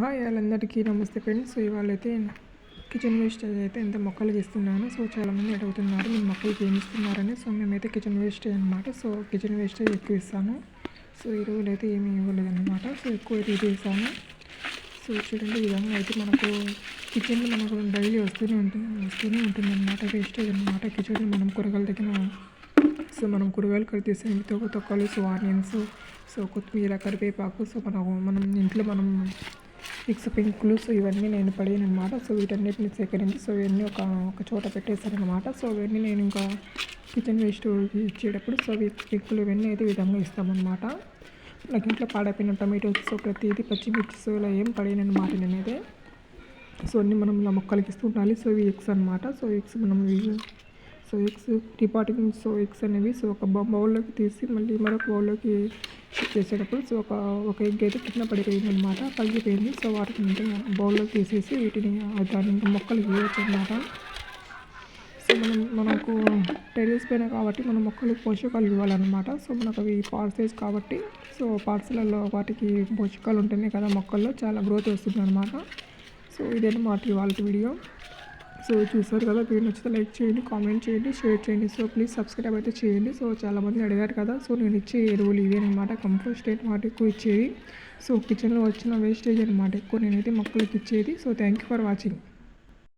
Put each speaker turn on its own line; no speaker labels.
Hi వాళ్ళందరికీ నమస్తే friends. So ఇవాళ అయితే కిచెన్ వేస్టేజ్ అయితే ఎంత మొక్కలు ఇస్తున్నాను సో చాలామంది అడుగుతున్నారు మీరు మొక్కలకి ఏమి ఇస్తున్నారని సో మేమైతే కిచెన్ వేస్టేజ్ అనమాట సో కిచెన్ వేస్టేజ్ ఎక్కువ ఇస్తాను. సో ఈ రోజులు అయితే ఏమీ ఇవ్వలేదన్నమాట. సో ఎక్కువ అయితే ఇది ఇస్తాను సో చూడండి ఈ విధంగా అయితే మనకు కిచెన్లో మనకు డైలీ వస్తూనే ఉంటుంది వస్తూనే ఉంటుంది అనమాట వేస్టేజ్ అనమాట కిచెన్లో మనం కూరగాయలు తగిన సో మనం కూరగాయలు కట్ చేసాం తొక్కలు సో ఆనియన్స్ సో కొత్తిమీర కరివేపాకు సో మనం మనం ఇంట్లో మనం ఫిక్స్ పింకులు సో ఇవన్నీ నేను పడిన అనమాట సో వీటన్నిటిని సేకరించి సో ఇవన్నీ ఒక ఒక చోట పెట్టేశారనమాట సో ఇవన్నీ నేను ఇంకా కిచెన్ వేస్ట్ ఇచ్చేటప్పుడు సో పింకులు ఇవన్నీ అయితే విధంగా ఇస్తామన్నమాట. నాకు ఇంట్లో పాడైపోయిన టమాటోస్ సో ప్రతిదీ పచ్చిమిర్చి సో ఇలా ఏం పడిన నేనైతే. సో అన్నీ మనం ఇలా మొక్కలకి ఇస్తూ ఉండాలి. సో ఇవి ఎగ్స్ అనమాట సో ఎగ్స్ మనం so eggs departing so eggs అనేవి సో ఒక బౌల్లోకి తీసి మళ్ళీ మరొక బౌల్లోకి చేసేటప్పుడు సో ఒక ఒక ఎగ్ అయితే కింద పడిపోయింది అనమాట పగిలిపోయింది సో వాటిని బౌల్లోకి తీసేసి వీటిని దాని మొక్కలు వేయచ్చు అనమాట సో మనం మనకు టెరెస్ పైన కాబట్టి మనం మొక్కలకు పోషకాలు ఇవ్వాలన్నమాట. సో మనకు అవి పార్సెల్స్ కాబట్టి సో పార్సెలలో వాటికి పోషకాలు ఉంటేనే కదా మొక్కల్లో చాలా గ్రోత్ వస్తుంది అనమాట సో ఇదేనమాట ఇవాళ వీడియో. సో చూసారు కదా వీడియో నచ్చితే లైక్ చేయండి కామెంట్ చేయండి షేర్ చేయండి. సో ప్లీజ్ సబ్స్క్రైబ్ అయితే చేయండి. సో చాలామంది అడిగారు కదా సో నేను ఇచ్చే ఎరువులు ఇవే అనమాట కంపోస్ట్ అనమాట ఎక్కువ ఇచ్చేది సో కిచెన్లో వచ్చిన వేస్టేజ్ అనమాట ఎక్కువ నేనైతే మొక్కలకి ఇచ్చేది. So thank you for watching